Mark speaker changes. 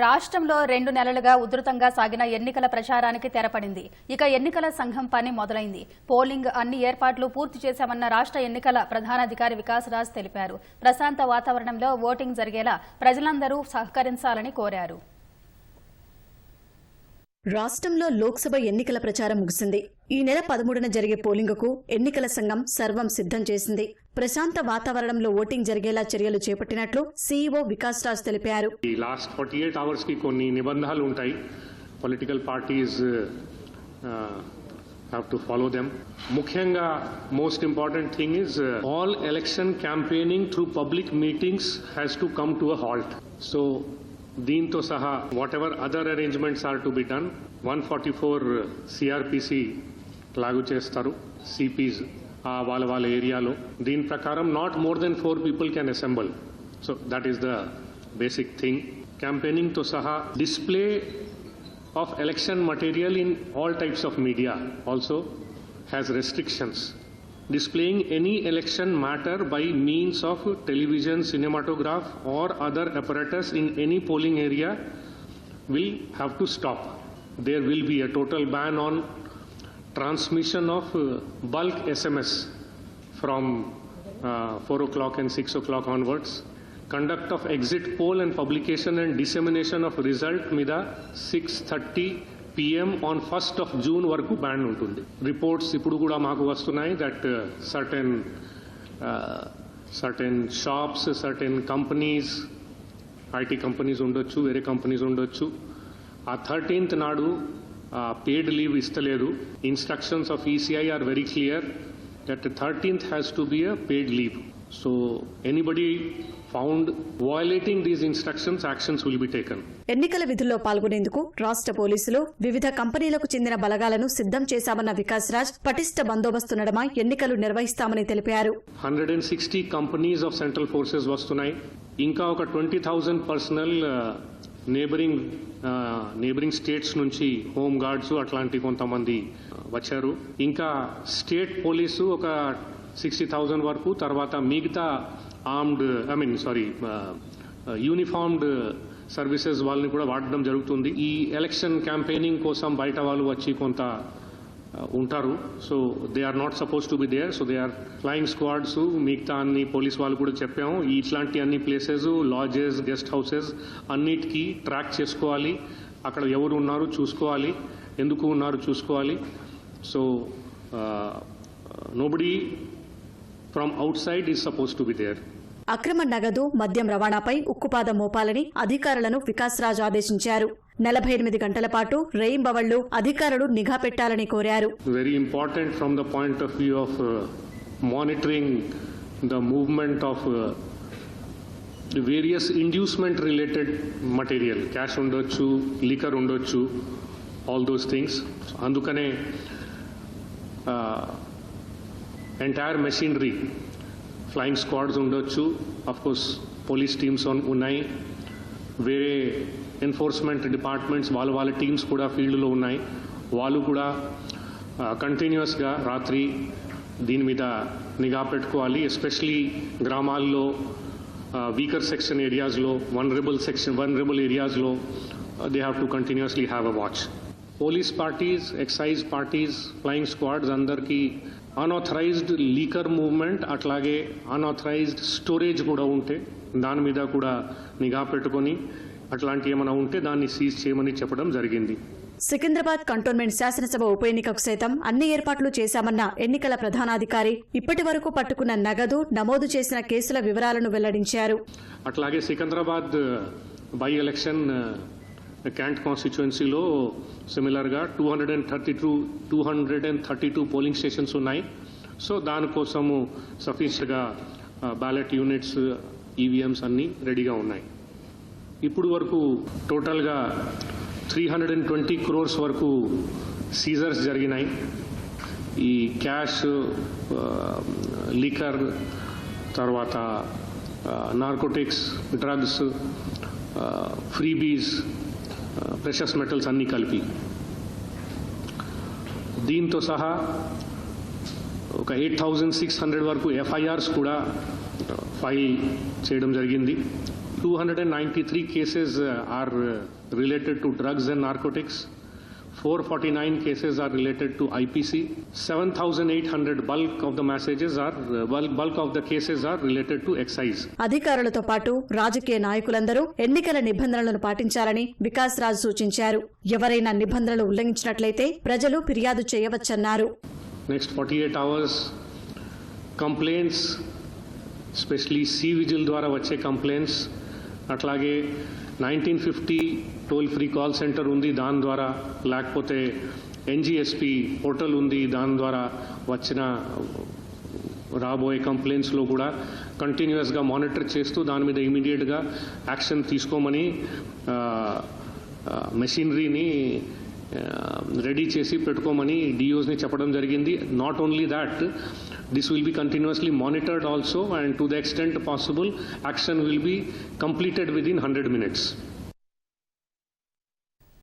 Speaker 1: రాష్ట్రంలో రెండు నెలలుగా ఉధృతంగా సాగిన ఎన్నికల ప్రచారానికి తెరపడింది. ఇక ఎన్నికల సంఘం పని మొదలైంది. పోలింగ్ అన్ని ఏర్పాట్లు పూర్తి చేశామన్న రాష్ట్ర ఎన్నికల ప్రధానాధికారి వికాస్ రాజ్ తెలిపారు. ప్రశాంత వాతావరణంలో ఓటింగ్ జరిగేలా ప్రజలందరూ సహకరించాలని కోరారు.
Speaker 2: రాష్ట్రంలో లోక్సభ ఎన్నికల ప్రచారం ముగిసింది. ఈ నెల పదమూడున జరిగే పోలింగుకు ఎన్నికల సంఘం సర్వం సిద్ధం చేసింది. ప్రశాంత వాతావరణంలో ఓటింగ్ జరిగేలా చర్యలు చేపట్టినట్లు సీఈఓ వికాస్ రాజ్ తెలిపారు.
Speaker 3: ఈ లాస్ట్ ఫార్టీ ఎయిట్ అవర్స్కి కొన్ని నిబంధనలు ఉంటాయి. Political parties have to follow them ముఖ్యంగా most important thing is all election campaigning through public meetings has to come to a halt so దీంతో సహా whatever other arrangements are to be done one forty four CrPC లాగు చేస్తారు. సిపిస్ వాళ్ళ వాళ్ళ ఏరియాలో దీని ప్రకారం not more than four people can assemble so that is the basic thing క్యాంపెయినింగ్తో సహా display of election material in all types of media also has restrictions. Displaying any election matter by means of television, cinematograph, or other apparatus in any polling area will have to stop. There will be a total ban on transmission of bulk SMS from uh, 4 o'clock and 6 o'clock onwards. Conduct of exit poll and publication and dissemination of result మీద six thirty PM on first of June వరకు ban ఉంటుంది reports ఇప్పుడు కూడా మాకు వస్తున్నాయి uh, that certain certain shops certain companies IT companies ఉండొచ్చు వేరే companies ఉండొచ్చు ఆ థర్టీన్త్ నాడు paid leave ఇస్తలేదు. Instructions of ECI are very clear that thirteenth has to be a paid leave so anybody found violating these instructions actions will be taken
Speaker 2: ఎన్నికల విధుల్లో పాల్గొనేందుకు రాష్ట్ర పోలీసులు వివిధ కంపెనీలకు చెందిన బలగాలను సిద్ధం చేశామన్న వికాస్ రాజ్ పటిష్ట బందోబస్తు నడమ ఎన్నికలు నిర్వహిస్తామని తెలిపారు.
Speaker 3: Hundred and sixty companies of central forces వస్తున్నాయి. ఇంకా ఒక twenty thousand personnel neighbouring neighbouring states నుంచి హోమ్ గార్డ్స్ అట్లాంటి కొంతమంది వచ్చారు. ఇంకా స్టేట్ పోలీసు ఒక సిక్స్టీ థౌజండ్ వరకు తర్వాత మిగతా armed I mean sorry uniformed services వాళ్ళని కూడా వాడడం జరుగుతుంది. ఈ ఎలక్షన్ క్యాంపెయినింగ్ కోసం బయట వాళ్ళు వచ్చి కొంత Uh, ఉంటారు. So they are not suppose to be there so they are flying squads మిగతా అన్ని పోలీస్ వాళ్ళు కూడా చెప్పాము. ఇట్లాంటి అన్ని ప్లేసెస్ లాడ్జెస్ గెస్ట్ హౌసెస్ అన్నిటికీ ట్రాక్ చేసుకోవాలి. అక్కడ ఎవరు ఉన్నారు చూసుకోవాలి. ఎందుకు ఉన్నారు చూసుకోవాలి. So nobody from outside is suppose to be there
Speaker 2: అక్రమ నగదు మద్యం రవాణాపై ఉక్కుపాదం మోపాలని అధికారులను వికాస్ ఆదేశించారు. నలభై ఎనిమిది గంటల పాటు రెయిన్ బవళ్ళు అధికారులు నిఘా పెట్టాలని కోరారు.
Speaker 3: Very important from the point of view of monitoring the movement of various inducement related material cash ఉండొచ్చు లీకర్ ఉండొచ్చు ఆల్ దోస్ థింగ్స్ అందుకనే ఎంటైర్ మెషినరీ ఫ్లయింగ్ స్క్వాడ్స్ ఉండొచ్చు. కోర్స్ పోలీస్ టీమ్స్ ఉన్నాయి. వేరే ఎన్ఫోర్స్మెంట్ డిపార్ట్మెంట్స్ వాళ్ళ వాళ్ళ టీమ్స్ కూడా ఫీల్డ్లో ఉన్నాయి. వాళ్ళు కూడా కంటిన్యూస్గా రాత్రి దీని మీద నిఘా పెట్టుకోవాలి. ఎస్పెషలీ గ్రామాల్లో వీకర్ సెక్షన్ ఏరియాస్లో వన్రబుల్ సెక్షన్ వన్రబుల్ ఏరియాస్లో they have to continuously have a watch police parties excise parties flying squads అందరికీ అన్ఆథరైజ్డ్ లీకర్ మూవ్మెంట్ అట్లాగే అన్ఆథరైజ్డ్ స్టోరేజ్ కూడా ఉంటే దాని మీద కూడా నిఘా పెట్టుకొని అట్లాంటి ఏమైనా ఉంటే దాన్ని సీజ్ చేయమని చెప్పడం జరిగింది.
Speaker 2: సికింద్రాబాద్ కంటోన్మెంట్ శాసనసభ ఉప ఎన్నికకు సైతం అన్ని ఏర్పాట్లు చేశామన్న ఎన్నికల ప్రధానాధికారి ఇప్పటి వరకు పట్టుకున్న నగదు నమోదు చేసిన కేసుల వివరాలను వెల్లడించారు.
Speaker 3: అట్లాగే సికింద్రాబాద్ బై ఎలక్షన్ క్యాంట్ కాన్స్టిట్యుయెన్సీలో సిమిలర్గా two hundred and thirty two two hundred and thirty two polling stations ఉన్నాయి సో దానికోసము సఫిషియట్గా బ్యాలెట్ యూనిట్స్ ఈవీఎంస్ అన్నీ రెడీగా ఉన్నాయి. ఇప్పుడు వరకు టోటల్గా three hundred and twenty crores వరకు సీజర్స్ జరిగినాయి. ఈ క్యాష్ లికర్ తర్వాత narcotics drugs freebies precious metals అన్నీ కలిపి. దీంతో సహా ఒక ఎయిట్ థౌజండ్ సిక్స్ హండ్రెడ్ వరకు ఎఫ్ఐఆర్స్ కూడా ఫైల్ చేయడం జరిగింది. Two hundred and ninety three cases are related to drugs and narcotics. 449 cases are related to IPC. 7,800 bulk of the messages are, uh, bulk bulk of the cases are related to excise.
Speaker 2: అధికారులతో పాటు రాజకీయ నాయకులందరూ ఎన్నికల నిబంధనలను పాటించాలని వికాస్ రాజ్ సూచించారు ఎవరైనా నిబంధనలు ఉల్లంఘించినట్లయితే ప్రజలు ఫిర్యాదు చేయవచ్చన్నారు
Speaker 3: Next 48 hours, complaints, especially C vigil ద్వారా వచ్చే కంప్లైంట్స్ అట్లాగే nineteen fifty toll free call centre ఉంది దాని ద్వారా లేకపోతే ఎన్జిఎస్పి పోర్టల్ ఉంది దాని ద్వారా వచ్చిన రాబోయే కంప్లైంట్స్లో కూడా కంటిన్యూస్గా మానిటర్ చేస్తూ దాని మీద ఇమీడియట్గా యాక్షన్ తీసుకోమని మెషినరీని రెడీ చేసి పెట్టుకోమని డిఓస్ని చెప్పడం జరిగింది. Not only that this will be continuously monitored also and to the extent possible action will be completed within hundred minutes